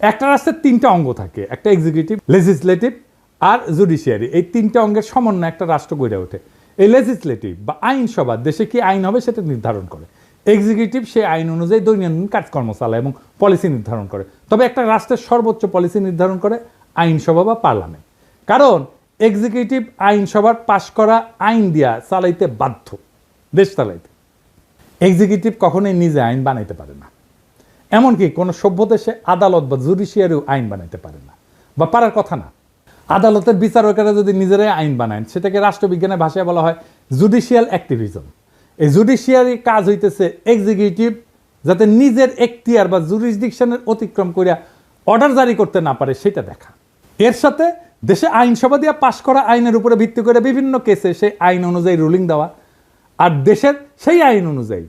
একটা রাষ্ট্রের তিনটা অঙ্গ থাকে, একটা এক্সিকিউটিভ লেজিসলেটিভ আর জুডিশিয়ারি এই তিনটা অঙ্গের সমন্বয় একটা রাষ্ট্র গড়ে ওঠে। এই লেজিসলেটিভ বা আইনসভা দেশে কি আইন হবে সেটা নির্ধারণ করে। এক্সিকিউটিভ সেই আইন অনুযায়ী দৈনন্দিন কাজকর্ম চালায় এবং পলিসি নির্ধারণ করে। তবে একটা রাষ্ট্রের সর্বোচ্চ পলিসি নির্ধারণ করে আইনসভা বা পার্লামেন্ট কারণ এক্সিকিউটিভ আইনসভার পাশ করা আইন দিয়া চালাইতে বাধ্য, দেশ চালাইতে। এক্সিকিউটিভ কখনোই নিজে আইন বানাইতে পারে না। এমনকি কোনো সভ্য দেশে আদালত বা জুডিশিয়ারিও আইন বানাইতে পারে না। বা পারার কথা না। আদালতের বিচারকেরা যদি নিজেরাই আইন বানায়, সেটাকে রাষ্ট্রবিজ্ঞানের ভাষায় বলা হয় জুডিশিয়াল অ্যাক্টিভিজম এই জুডিশিয়ারি কাজ হইতেছে এক্সিকিউটিভ যাতে নিজের এখতিয়ার বা জুরিসডিকশনের অতিক্রম করিয়া অর্ডার জারি করতে না পারে, সেটা দেখা। এর সাথে দেশে আইনসভা দিয়ে পাশ করা আইনের উপরে ভিত্তি করে বিভিন্ন কেসে সেই আইন অনুযায়ী রুলিং দেওয়া। আর দেশের সেই আইন অনুযায়ী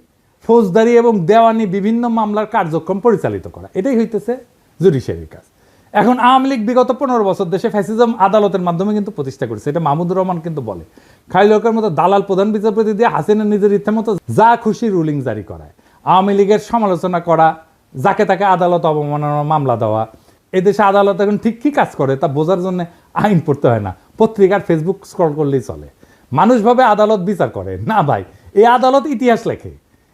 ফৌজদারি এবং দেওয়ানি বিভিন্ন মামলার কার্যক্রম পরিচালিত করা। এটাই হইতেছে জুডিশিয়ারির কাজ। এখন আওয়ামী লীগ বিগত পনেরো বছর দেশে ফ্যাসিজম আদালতের মাধ্যমে কিন্তু প্রতিষ্ঠা করেছে। এটা মাহমুদুর রহমান কিন্তু বলে। খাইলকের মতো দালাল প্রধান বিচারপতি দিয়ে হাসিনা নিজের ইচ্ছে মতো যা খুশি রুলিং জারি করায়। আওয়ামী লীগের সমালোচনা করা, যাকে তাকে আদালত অবমাননার মামলা দেওয়া, এদেশে আদালত এখন ঠিক কি কাজ করে তা বোঝার জন্য আইন পড়তে হয় না। পত্রিকার ফেসবুক স্ক্রল করলেই চলে। মানুষ ভাবে আদালত বিচার করে। না ভাই, এই আদালত ইতিহাস লেখে।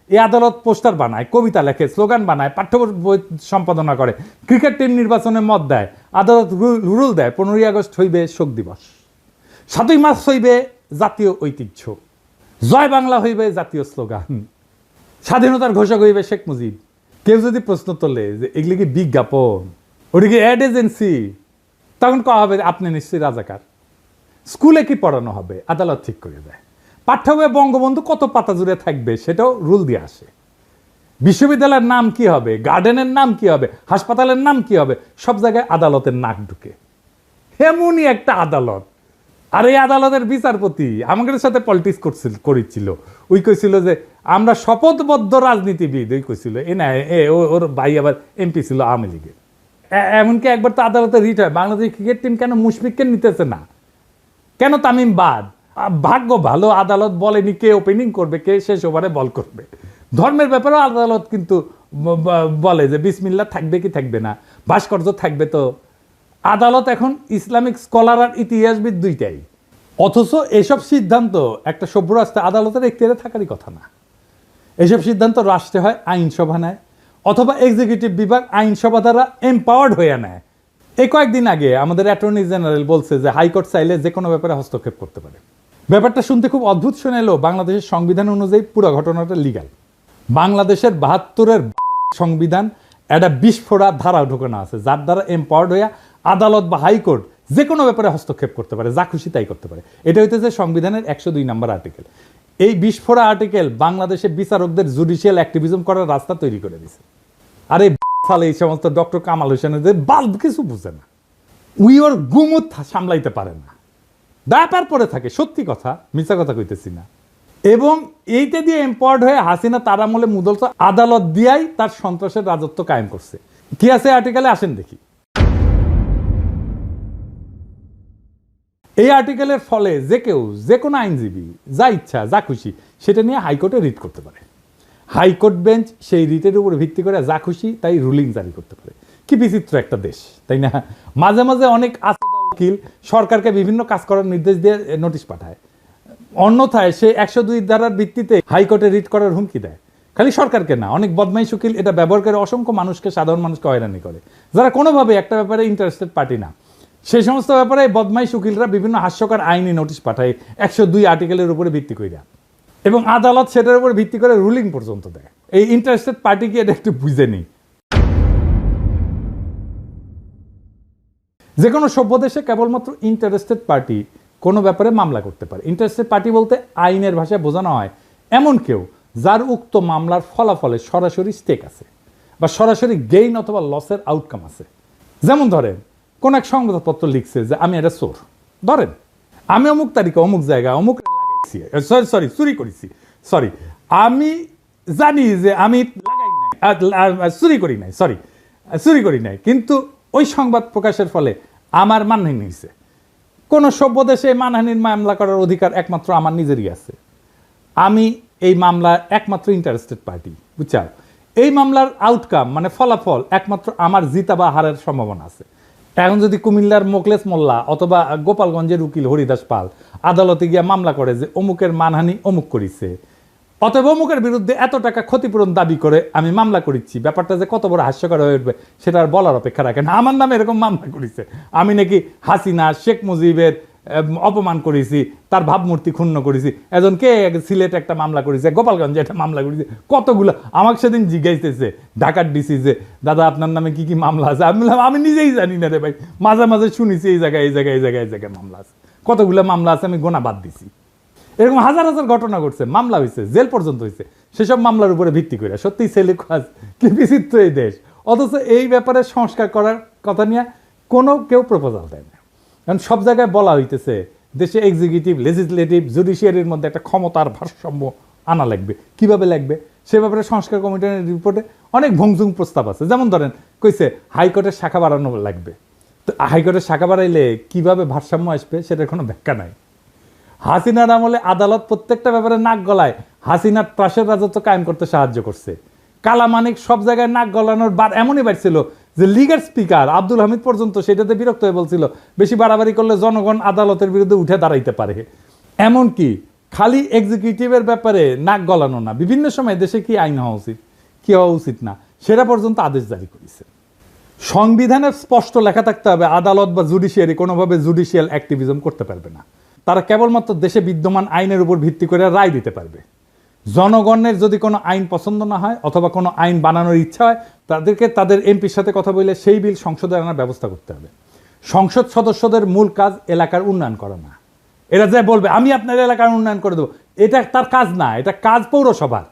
এই আদালত পোস্টার বানায়, কবিতা লেখে, স্লোগান বানায়, পাঠ্য বই সম্পাদনা করে, ক্রিকেট টিম নির্বাচনে মত দেয়, আদালত রুল দেয়, পনেরোই আগস্ট হইবে শোক দিবস। সাতই মার্চ হইবে জাতীয় ঐতিহ্য। জয় বাংলা হইবে জাতীয় স্লোগান। স্বাধীনতার ঘোষক হইবে শেখ মুজিব। কেউ যদি প্রশ্ন তোলে যে এগুলি কি বিজ্ঞাপন, ওটা কি অ্যাড এজেন্সি তখন কয়া হবে আপনি নিশ্চয়ই রাজাকার। স্কুলে কি পড়ানো হবে? আদালত ঠিক করে দেয়। পাঠ্য বইয়ে বঙ্গবন্ধু কত পাতা জুড়ে থাকবে সেটাও রুল দিয়ে আসে। বিশ্ববিদ্যালয়ের নাম কি হবে? গার্ডেনের নাম কি হবে? হাসপাতালের নাম কি হবে? সব জায়গায় আদালতের নাক ঢুকে। এমনই একটা আদালত। আর এই আদালতের বিচারপতি আমাদের সাথে পলিটিক্স করছিল, করেছিল। ওই কইছিল যে, আমরা শপথবদ্ধ রাজনীতিবিদ। ওই কইছিল, এ না, এ ওর ভাই আবার এমপি ছিল আওয়ামী লীগের। এমনকি একবার তো আদালতে রিট হয়, বাংলাদেশ ক্রিকেট টিম কেন মুশফিককে নিতেছে না? কেন তামিম বাদ? ভাগ্য ভালো, আদালত বলেনি কে ওপেনিং করবে, কে শেষ ওভারে বল করবে। ধর্মের ব্যাপারেও আদালত কিন্তু বলে যে বিসমিল্লা থাকবে কি থাকবে না, ভাস্কর্য থাকবে তো। আদালত এখন ইসলামিক স্কলার আর ইতিহাসবিদ দুইটাই। অথচ এসব সিদ্ধান্ত একটা সভ্য রাষ্ট্রে আদালতের এখতিয়ারে থাকারই কথা না। এসব সিদ্ধান্ত রাষ্ট্রে হয় আইনসভা নেয়, অথবা এক্সিকিউটিভ বিভাগ আইনসভা দ্বারা এম্পাওয়ার্ড হয়ে নেয়। এই কয়েকদিন আগে আমাদের অ্যাটর্নি জেনারেল বলছে যে হাইকোর্ট চাইলে যে কোনো ব্যাপারে হস্তক্ষেপ করতে পারে। ব্যাপারটা শুনতে খুব অদ্ভুত শোনালো বাংলাদেশের সংবিধান অনুযায়ী পুরো ঘটনাটা লিগাল বাংলাদেশের বাহাত্তরের সংবিধান একটা বিস্ফোরা ধারা ঢোকানো আছে, যার দ্বারা এম্পাওয়ার্ড হইয়া আদালত বা হাইকোর্ট যে কোনো ব্যাপারে হস্তক্ষেপ করতে পারে, যা খুশি তাই করতে পারে। এটা হইতেছে সংবিধানের একশো দুই নম্বর আর্টিকেল এই বিস্ফোরা আর্টিকেল বাংলাদেশে বিচারকদের জুডিশিয়াল অ্যাক্টিভিজম করার রাস্তা তৈরি করে দিছে। আরে সালে এই সমস্ত ডক্টর কামাল হোসেনের বাল্ব কিছু বুঝে না। উই ওর গুমুত সামলাইতে পারে না। ব্যাপার পরে থাকে, সত্যি কথা, মিথ্যা কথা কইতেছি না। এবং এইটা দিয়ে এম্পাওয়ার্ড হয়ে হাসিনা তার আমলে মুদল আদালত দিয়াই তার সন্ত্রাসের রাজত্ব কায়েম করছে। কি আছে আর্টিকেলে আসেন দেখি। এই আর্টিকেলের ফলে যে কেউ, যে কোনো আইনজীবী, যা ইচ্ছা, যা খুশি, সেটা নিয়ে হাইকোর্টে রিট করতে পারে। হাইকোর্ট বেঞ্চ সেই রিটের উপর ভিত্তি করে যা খুশি তাই রুলিং জারি করতে পারে। কি বিচিত্র একটা দেশ, তাই না? মাঝে মাঝে অনেক উকিল সরকারকে বিভিন্ন কাজ করার নির্দেশ দিয়ে নোটিশ পাঠায়। অন্যথায় সে একশো দুই ধারার ভিত্তিতে হাইকোর্টে রিট করার হুমকি দেয়। খালি সরকারকে না, অনেক বদমাইশ উকিল এটা ব্যবহার করে অসংখ্য মানুষকে, সাধারণ মানুষকে হয়রানি করে। যারা কোনোভাবে একটা ব্যাপারে ইন্টারেস্টেড পার্টি না। সেই সমস্ত ব্যাপারে বদমাইশ উকিলরা বিভিন্ন হাস্যকর আইনি নোটিশ পাঠায় একশো দুই আর্টিকেলের উপরে ভিত্তি কইরা। এবং আদালত সেটার উপর ভিত্তি করে রুলিং পর্যন্ত দেয়। এই ইন্টারেস্টেড পার্টিকে এটা একটু বুঝে নিই। যে কোনো সভ্য দেশে কেবলমাত্র ইন্টারেস্টেড পার্টি কোনো ব্যাপারে মামলা করতে পারে। ইন্টারেস্টেড পার্টি বলতে আইনের ভাষায় বোঝানো হয়, এমন কেউ যার উক্ত মামলার ফলাফলে সরাসরি স্টেক আছে বা সরাসরি গেইন অথবা লসের আউটকাম আছে। যেমন ধরেন, কোন এক সংবাদপত্র লিখছে যে আমি এটা চোর। ধরেন, আমি অমুক তারিখে অমুক জায়গায় অমুক লাগাইছি। সরি সরি, চুরি করেছি। সরি, আমি জানি যে আমি লাগাই নাই চুরি করি নাই, সরি, চুরি করি নাই। কিন্তু ওই সংবাদ প্রকাশের ফলে আমার মানহানি হয়েছে। কোন সভ্য দেশে মানহানির মামলা করার অধিকার একমাত্র আমার নিজেরই আছে। আমি এই মামলার একমাত্র ইন্টারেস্টেড পার্টি বুঝছাও? এই মামলার আউটকাম মানে ফলাফল একমাত্র আমার জিতা বা হারের সম্ভাবনা আছে। এখন যদি কুমিল্লার মোকলেস মোল্লা অথবা গোপালগঞ্জের উকিল হরিদাস পাল আদালতে গিয়ে মামলা করে যে অমুকের মানহানি অমুক করিছে অতএব অমুকের বিরুদ্ধে এত টাকা ক্ষতিপূরণ দাবি করে আমি মামলা করেছি ব্যাপারটা যে কত বড় হাস্যকর হয়ে উঠবে, সেটা আর বলার অপেক্ষা রাখে না। আমার নামে এরকম মামলা করেছে। আমি নাকি হাসিনা, শেখ মুজিবের অপমান করেছি, তার ভাবমূর্তি ক্ষুণ্ণ করেছি। এজন কে সিলেট একটা মামলা করেছে, গোপালগঞ্জে একটা মামলা করেছে, কতগুলো? আমাকে সেদিন জিজ্ঞাসতেছে, ঢাকার ডিসি যে দাদা, আপনার নামে কি কি মামলা আছে? আমি বললাম, আমি নিজেই জানি না রে ভাই। মাঝে মাঝে শুনেছি, এই জায়গায় এই জায়গায় এই জায়গায় এই জায়গায় মামলা আছে। কতগুলো মামলা আছে আমি গোনা বাদ দিছি। এরকম হাজার হাজার ঘটনা ঘটছে, মামলা হয়েছে জেল পর্যন্ত হয়েছে সেসব মামলার উপরে ভিত্তি করে। সত্যি ছেলে কাজ, কি বিচিত্র এই দেশ। অথচ এই ব্যাপারে সংস্কার করার কথা নিয়ে কোনো কেউ প্রপোজাল দেয় না। কারণ সব জায়গায় বলা হইতেছে, দেশে এক্সিকিউটিভ লেজিসলেটিভ জুডিশিয়ারির মধ্যে একটা ক্ষমতার ভারসাম্য আনা লাগবে। কীভাবে লাগবে? সে ব্যাপারে সংস্কার কমিটির রিপোর্টে অনেক ভংসুং প্রস্তাব আছে। যেমন ধরেন, কইছে হাইকোর্টের শাখা বাড়ানো লাগবে। তো হাইকোর্টের শাখা বাড়াইলে কীভাবে ভারসাম্য আসবে সেটার কোনো ব্যাখ্যা নাই। হাসিনার আমলে আদালত প্রত্যেকটা ব্যাপারে নাক গলায়। হাসিনার ত্রাসের রাজত্ব কায়েম করতে সাহায্য করছে। কালামানিক সব জায়গায় নাক গলানোর বার এমনই বাড়ছিল যে লিগের স্পিকার আব্দুল হামিদ পর্যন্ত সেটাতে বিরক্ত হয়ে বলছিল, বেশি বাড়াবাড়ি করলে জনগণ আদালতের বিরুদ্ধে উঠে দাঁড়াইতে পারে। এমনকি খালি এক্সিকিউটিভের ব্যাপারে নাক গলানো না। বিভিন্ন সময় দেশে কি আইন হওয়া উচিত, কি হওয়া উচিত না, সেটা পর্যন্ত আদেশ জারি করেছে। সংবিধানে স্পষ্ট লেখা থাকতে হবে, আদালত বা জুডিশিয়ারি কোনোভাবে জুডিশিয়াল অ্যাক্টিভিজম করতে পারবে না। তারা কেবলমাত্র দেশে বিদ্যমান আইনের উপর ভিত্তি করে রায় দিতে পারবে। জনগণের যদি কোনো আইন পছন্দ না হয় অথবা কোনো আইন বানানোর ইচ্ছা হয়, তাদেরকে তাদের এমপির সাথে কথা বলে সেই বিল সংসদে আনার ব্যবস্থা করতে হবে। সংসদ সদস্যদের মূল কাজ এলাকার উন্নয়ন করা না। এরা যে বলবে, আমি আপনার এলাকার উন্নয়ন করে দেবো। এটা তার কাজ না, এটা কাজ পৌরসভার।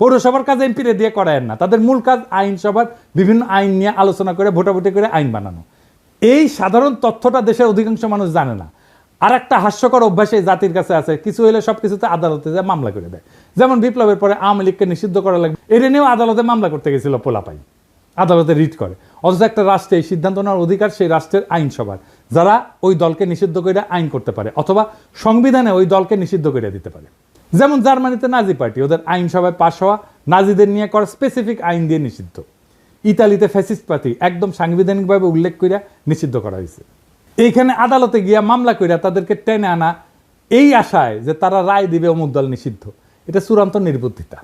পৌরসভার কাজ এমপিরে দিয়ে করায় না। তাদের মূল কাজ আইনসভার বিভিন্ন আইন নিয়ে আলোচনা করে, ভোটাভুটি করে আইন বানানো। এই সাধারণ তথ্যটা দেশের অধিকাংশ মানুষ জানে না। আর একটা হাস্যকর অভ্যাস এই জাতির কাছে আছে। কিছু হলে সব কিছুতে আদালতে যায়, মামলা করে দেয়। যেমন বিপ্লবের পরে আওয়ামী লীগকে নিষিদ্ধ করা লাগবে। এটা নিয়েও আদালতে মামলা করতে গেছিল পোলাপাই। আদালতে রিট করে। অথচ একটা রাষ্ট্রে এই সিদ্ধান্ত নেওয়ার অধিকার সেই রাষ্ট্রের আইনসভার। যারা ওই দলকে নিষিদ্ধ করে আইন করতে পারে, অথবা সংবিধানে ওই দলকে নিষিদ্ধ করে দিতে পারে। যেমন জার্মানিতে নাজি পার্টি, ওদের আইনসভায় পাশ হওয়া নাজিদের নিয়ে করা স্পেসিফিক আইন দিয়ে নিষিদ্ধ। ইতালিতে ফ্যাসিস্ট পার্টি একদম সাংবিধানিকভাবে উল্লেখ করিয়া নিষিদ্ধ করা হয়েছে এইখানে আদালতে গিয়া মামলা কইরা তাদেরকে টেনে আনা এই আশায় যে তারা রায় দিবে অমুক দল নিষিদ্ধ। এটা চূড়ান্ত নির্বুদ্ধিতা।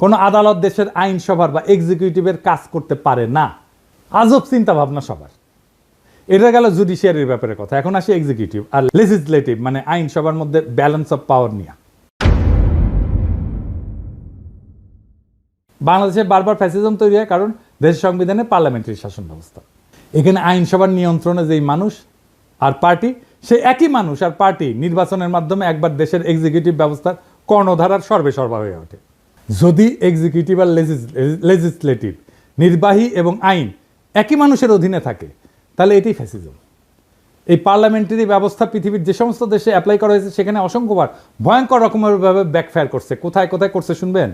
কোনো আদালত দেশের আইনসভার বা এক্সিকিউটিভের কাজ করতে পারে না। আজব চিন্তা ভাবনা সবার। এটা গেল জুডিশিয়ারির ব্যাপারে কথা। এখন আসি এক্সিকিউটিভ আর লেজিসলেটিভ মানে আইনসভার মধ্যে ব্যালেন্স অফ পাওয়ার নিয়ে। বাংলাদেশে বারবার ফ্যাসিজম তৈরি হয় কারণ দেশের সংবিধানে পার্লামেন্টারি শাসন ব্যবস্থা। এখানে আইনসভার নিয়ন্ত্রণে যেই মানুষ আর পার্টি, সে একই মানুষ আর পার্টি নির্বাচনের মাধ্যমে একবার দেশের এক্সিকিউটিভ ব্যবস্থার কর্ণধারার সর্বে সর্বা হয়ে ওঠে। যদি এক্সিকিউটিভ আর লেজিসলেটিভ নির্বাহী এবং আইন একই মানুষের অধীনে থাকে, তাহলে এটি ফ্যাসিজম এই পার্লামেন্টারি ব্যবস্থা পৃথিবীর যে সমস্ত দেশে অ্যাপ্লাই করা হয়েছে, সেখানে অসংখ্যবার ভয়ঙ্কর রকমের ভাবে ব্যাকফায়ার করছে। কোথায় কোথায় করছে শুনবেন?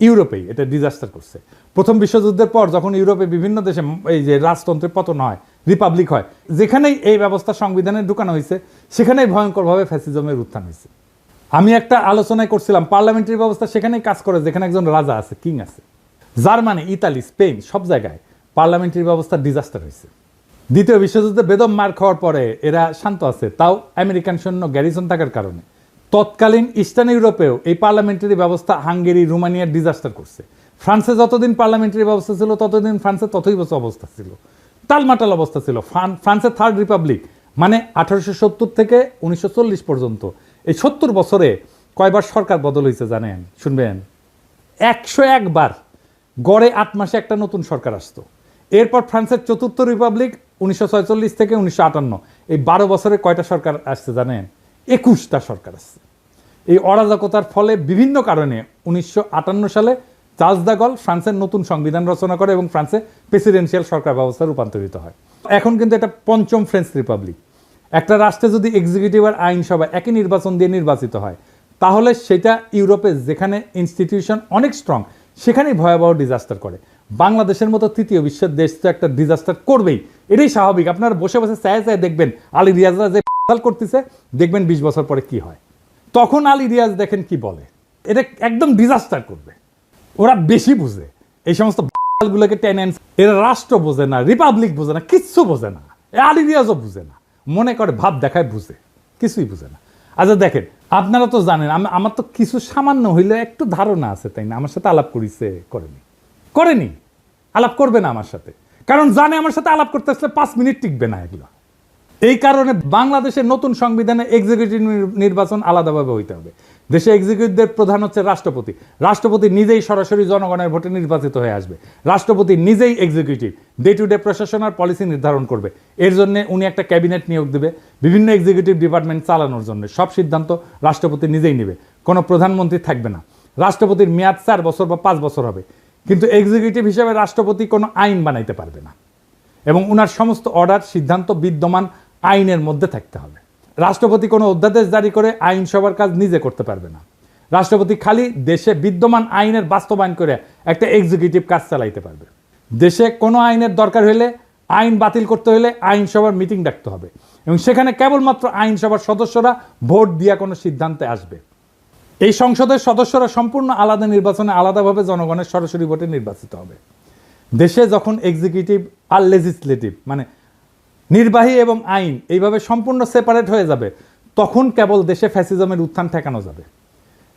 ইউরোপেই এটা ডিজাস্টার করছে। প্রথম বিশ্বযুদ্ধের পর যখন ইউরোপে বিভিন্ন দেশে এই যে রাজতন্ত্রের পতন হয় রিপাবলিক হয়। যেখানেই এই ব্যবস্থা সংবিধানে ঢুকানো হয়েছে, সেখানেই ভয়ঙ্করভাবে ফ্যাসিজমের উত্থান হয়েছে। আমি একটা আলোচনায় করছিলাম, পার্লামেন্টারি ব্যবস্থা সেখানেই কাজ করে, যেখানে একজন রাজা আছে, কিং আছে। জার্মানি, ইতালি, স্পেন, সব জায়গায় পার্লামেন্টারি ব্যবস্থা ডিজাস্টার হয়েছে। দ্বিতীয় বিশ্বযুদ্ধে বেদম মার খাওয়ার পরে এরা শান্ত আছে, তাও আমেরিকান সৈন্য গ্যারিসন থাকার কারণে। তৎকালীন ইস্টার্ন ইউরোপেও এই পার্লামেন্টারি ব্যবস্থা হাঙ্গেরি, রোমানিয়ার ডিজাস্টার করছে। ফ্রান্সে যতদিন পার্লামেন্টারি ব্যবস্থা ছিল, ততদিন ফ্রান্সে ততই বছর অবস্থা ছিল। টালমাটাল অবস্থা ছিল। ফ্রান- ফ্রান্সের থার্ড রিপাবলিক মানে আঠারোশো সত্তর থেকে উনিশশো চল্লিশ পর্যন্ত। এই সত্তর বছরে কয়বার সরকার বদল হয়েছে জানেন? শুনবেন? একশো একবার। গড়ে আট মাসে একটা নতুন সরকার আসতো। এরপর ফ্রান্সের চতুর্থ রিপাবলিক উনিশশো থেকে উনিশশো আটান্ন। এই বারো বছরে কয়টা সরকার আসছে জানেন? একুশটা সরকার আসছে। এই অরাজকতার ফলে বিভিন্ন কারণে উনিশশো আটান্ন সালে চার্লস দাগল ফ্রান্সের নতুন সংবিধান রচনা করে এবং ফ্রান্সে প্রেসিডেন্সিয়াল সরকার ব্যবস্থা রূপান্তরিত হয়। এখন কিন্তু এটা পঞ্চম ফ্রেঞ্চ রিপাবলিক। একটা রাষ্ট্রে যদি এক্সিকিউটিভ আর আইনসভা একই নির্বাচন দিয়ে নির্বাচিত হয়, তাহলে সেটা ইউরোপে যেখানে ইনস্টিটিউশন অনেক স্ট্রং সেখানেই ভয়াবহ ডিজাস্টার করে। বাংলাদেশের মতো তৃতীয় বিশ্বের দেশ তো একটা ডিজাস্টার করবেই। এটাই স্বাভাবিক। আপনারা বসে বসে চায় চায় দেখবেন আলী রিয়াজরা যে করতেছে, দেখবেন বিশ বছর পরে কি হয়। তখন আলী রিয়াজ দেখেন কি বলে। এটা একদম ডিজাস্টার করবে। ওরা বেশি বুঝে। এই সমস্ত গুলোকে টেনে আনছে। এরা রাষ্ট্র বোঝে না, রিপাবলিক বোঝে না, কিচ্ছু বোঝে না। এ আলিরিয়াজও বুঝে না। মনে করে ভাব দেখায় বুঝে। কিছুই বুঝে না। আচ্ছা দেখেন, আপনারা তো জানেন, আমি- আমার তো কিছু সামান্য হইলে একটু ধারণা আছে, তাই না? আমার সাথে আলাপ করিছে, করেনি। করেনি। আলাপ করবে না আমার সাথে। কারণ জানে আমার সাথে আলাপ করতে আসলে পাঁচ মিনিট টিকবে না এগুলো। এই কারণে বাংলাদেশের নতুন সংবিধানে এক্সিকিউটিভ নির্বাচন আলাদাভাবে হইতে হবে। দেশে এক্সিকিউটিভদের প্রধান হচ্ছে রাষ্ট্রপতি। রাষ্ট্রপতি নিজেই সরাসরি জনগণের ভোটে নির্বাচিত হয়ে আসবে। রাষ্ট্রপতি নিজেই এক্সিকিউটিভ ডে টু ডে প্রশাসন আর পলিসি নির্ধারণ করবে। এর জন্য উনি একটা ক্যাবিনেট নিয়োগ দেবে, বিভিন্ন এক্সিকিউটিভ ডিপার্টমেন্ট চালানোর জন্য। সব সিদ্ধান্ত রাষ্ট্রপতি নিজেই নেবে। কোনো প্রধানমন্ত্রী থাকবে না। রাষ্ট্রপতির মেয়াদ চার বছর বা পাঁচ বছর হবে। কিন্তু এক্সিকিউটিভ হিসেবে রাষ্ট্রপতি কোনো আইন বানাইতে পারবে না। এবং উনার সমস্ত অর্ডার সিদ্ধান্ত বিদ্যমান আইনের মধ্যে থাকতে হবে। রাষ্ট্রপতি কোনো অধ্যাদেশ জারি করে আইনসভার কাজ নিজে করতে পারবে না। রাষ্ট্রপতি খালি দেশে বিদ্যমান আইনের বাস্তবায়ন করে একটা এক্সিকিউটিভ কাজ চালাইতে পারবে। দেশে কোনো আইনের দরকার হলে, আইন বাতিল করতে হলে আইনসভার মিটিং ডাকতে হবে এবং সেখানে কেবলমাত্র আইনসভার সদস্যরা ভোট দিয়া কোনো সিদ্ধান্তে আসবে। এই সংসদের সদস্যরা সম্পূর্ণ আলাদা নির্বাচনে আলাদাভাবে জনগণের সরাসরি ভোটে নির্বাচিত হবে। দেশে যখন এক্সিকিউটিভ আর লেজিসলেটিভ মানে নির্বাহী এবং আইন এইভাবে সম্পূর্ণ সেপারেট হয়ে যাবে, তখন কেবল দেশে ফ্যাসিজমের উত্থান ঠেকানো যাবে।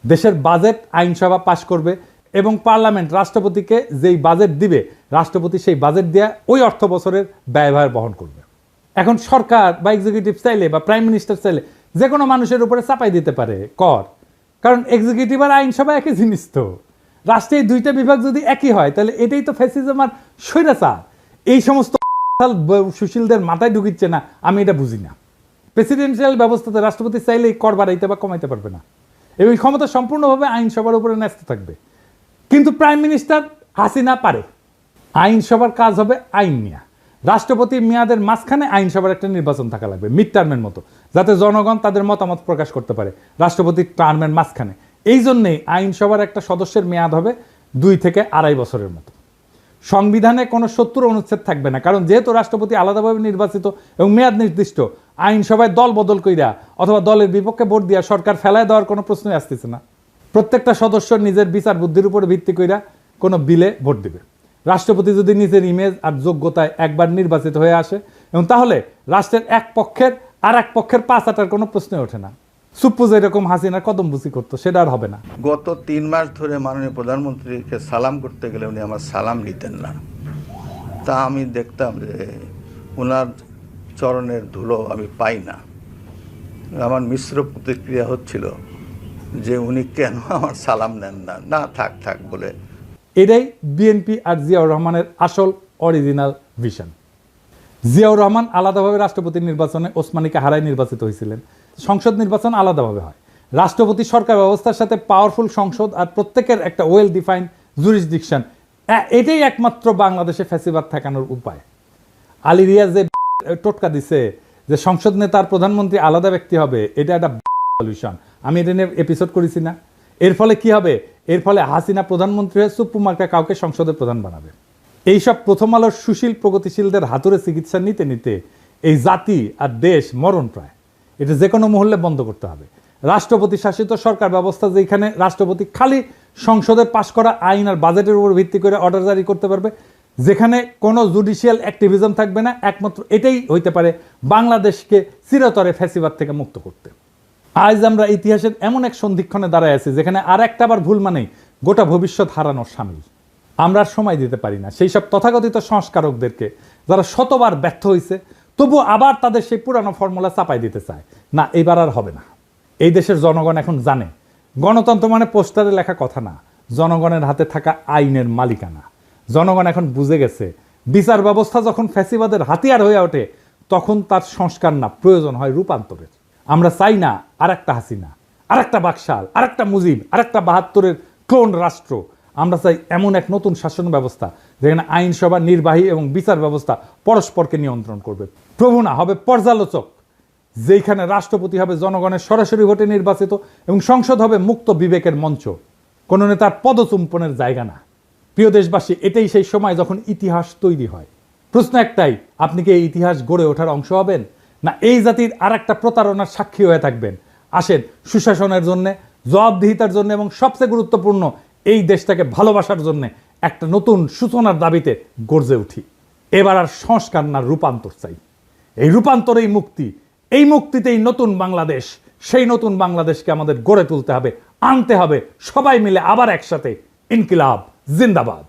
দেশের বাজেট আইনসভা পাশ করবে এবং পার্লামেন্ট রাষ্ট্রপতিকে যেই বাজেট দিবে, রাষ্ট্রপতি সেই বাজেট দেওয়া ওই অর্থ বছরের ব্যয়ভার বহন করবে। এখন সরকার বা এক্সিকিউটিভ চাইলে বা প্রাইম মিনিস্টার চাইলে যে কোনো মানুষের উপরে চাপাই দিতে পারে, কর। কারণ এক্সিকিউটিভ আর আইনসভা একই জিনিস তো। রাষ্ট্রের দুইটা বিভাগ যদি একই হয়, তাহলে এটাই তো ফ্যাসিজম আর স্বৈরাচার। এই সমস্ত সুশীলদের মাথায় ঢুকিচ্ছে না, আমি এটা বুঝি না। প্রেসিডেন্সিয়াল ব্যবস্থাতে রাষ্ট্রপতি চাইলেই কর বাড়াইতে বা কমাইতে পারবে না। এবং ক্ষমতা সম্পূর্ণভাবে আইনসভার উপরে ন্যস্ত থাকবে। কিন্তু প্রাইম মিনিস্টার হাসিনা পারে। আইনসভার কাজ হবে আইন নিয়ে। রাষ্ট্রপতি মেয়াদের মাঝখানে আইনসভার একটা নির্বাচন থাকা লাগবে মিড টার্মের মতো, যাতে জনগণ তাদের মতামত প্রকাশ করতে পারে, রাষ্ট্রপতির টার্মের মাঝখানে। এই জন্যেই আইনসভার একটা সদস্যের মেয়াদ হবে দুই থেকে আড়াই বছরের মতো। সংবিধানে কোনো সত্তর অনুচ্ছেদ থাকবে না। কারণ যেহেতু রাষ্ট্রপতি আলাদাভাবে নির্বাচিত এবং মেয়াদ নির্দিষ্ট, আইনসভায় দল বদল কইরা অথবা দলের বিপক্ষে ভোট দিয়া সরকার ফেলায় দেওয়ার কোনো প্রশ্নই আসতেছে না। প্রত্যেকটা সদস্য নিজের বিচার বুদ্ধির উপরে ভিত্তি কইরা কোনো বিলে ভোট দিবে। রাষ্ট্রপতি যদি নিজের ইমেজ আর যোগ্যতায় একবার নির্বাচিত হয়ে আসে, এবং তাহলে রাষ্ট্রের এক পক্ষের আর এক পক্ষের পাঁচ আটার কোনো প্রশ্নই ওঠে না। সুপ্পু যেরকম হাসিনা কদম বুঝি করতো সেটা আর হবে না। গত তিন মাস ধরে মাননীয় প্রধানমন্ত্রীকে সালাম করতে গেলে উনি আমার সালাম নিতেন না। তা আমি দেখতাম যে ওনার চরণের ধুলো আমি পাই না। আমার মিশ্র প্রতিক্রিয়া হচ্ছিল যে উনি কেন আমার সালাম নেন না। না থাক থাক বলে। এটাই বিএনপি আর জিয়াউর রহমানের আসল অরিজিনাল ভিশন জিয়াউর রহমান আলাদাভাবে রাষ্ট্রপতি নির্বাচনে ওসমানীকে হারায় নির্বাচিত হয়েছিলেন। সংসদ নির্বাচন আলাদাভাবে হয়। রাষ্ট্রপতি সরকার ব্যবস্থার সাথে পাওয়ারফুল সংসদ আর প্রত্যেকের একটা ওয়েল ডিফাইন্ড জুরিসডিকশন এটাই একমাত্র বাংলাদেশে ফ্যাসিবাদ ঠেকানোর উপায়। আলী রিয়াজ যে টোটকা দিছে যে সংসদ নেতার প্রধানমন্ত্রী আলাদা ব্যক্তি হবে, এটা একটা সলিউশন আমি এটা নিয়ে এপিসোড করেছি না। এর ফলে কি হবে? এর ফলে হাসিনা প্রধানমন্ত্রী হয়ে সুপ্রুমার্কা কাউকে সংসদের প্রধান বানাবে। এইসব প্রথম আলোর সুশীল, প্রগতিশীলদের হাতুড়ে চিকিৎসা নিতে নিতে এই জাতি আর দেশ মরণ প্রায় এটা যে কোনো মহল্লে বন্ধ করতে হবে। রাষ্ট্রপতি শাসিত সরকার ব্যবস্থা যেখানে রাষ্ট্রপতি খালি সংসদে পাশ করা আইন আর বাজেটের উপর ভিত্তি করে অর্ডার জারি করতে পারবে, যেখানে কোনো জুডিশিয়াল অ্যাক্টিভিজম থাকবে না। একমাত্র এটাই হইতে পারে বাংলাদেশকে চিরতরে ফ্যাসিবাদ থেকে মুক্ত করতে। আজ আমরা ইতিহাসের এমন এক সন্ধিক্ষণে দাঁড়ায় আছি, যেখানে আর একটা আবার ভুল মানেই গোটা ভবিষ্যৎ হারানোর সামিল। আমরা সময় দিতে পারি না। সেই সব তথাকথিত সংস্কারকদেরকে যারা শতবার ব্যর্থ হয়েছে তবু আবার তাদের সেই পুরানো ফর্মুলা চাপাই দিতে চায়। না, এবার আর হবে না। এই দেশের জনগণ এখন জানে, গণতন্ত্র মানে পোস্টারে লেখা কথা না, জনগণের হাতে থাকা আইনের মালিকানা। জনগণ এখন বুঝে গেছে, বিচার ব্যবস্থা যখন ফ্যাসিবাদের হাতিয়ার হয়ে ওঠে, তখন তার সংস্কার না প্রয়োজন হয় রূপান্তরের। আমরা চাই না আর একটা হাসিনা আর একটা বাকশাল আর একটা মুজিব আর একটা বাহাত্তরের ক্লোন রাষ্ট্র আমরা চাই এমন এক নতুন শাসন ব্যবস্থা, যেখানে আইনসভা, নির্বাহী এবং বিচার ব্যবস্থা পরস্পরকে নিয়ন্ত্রণ করবে। প্রভু না, হবে পর্যালোচক যেখানে রাষ্ট্রপতি হবে জনগণের সরাসরি ভোটে নির্বাচিত এবং সংসদ হবে মুক্ত বিবেকের মঞ্চ। কোনো নেতার পদচুম্পনের জায়গা না। প্রিয় দেশবাসী, এটাই সেই সময় যখন ইতিহাস তৈরি হয়। প্রশ্ন একটাই, আপনি কি এই ইতিহাস গড়ে ওঠার অংশ হবেন? না, এই জাতির আর একটা প্রতারণার সাক্ষী হয়ে থাকবেন? আসেন, সুশাসনের জন্য, জবাবদিহিতার জন্য এবং সবচেয়ে গুরুত্বপূর্ণ এই দেশটাকে ভালোবাসার জন্য একটা নতুন সূচনার দাবিতে গর্জে উঠি। এবার আর সংস্কার না, রূপান্তর চাই। এই রূপান্তরেই মুক্তি, এই মুক্তিতেই নতুন বাংলাদেশ, সেই নতুন বাংলাদেশকে আমাদের গড়ে তুলতে হবে, আনতে হবে, সবাই মিলে আবার একসাথে ইনকিলাব, জিন্দাবাদ।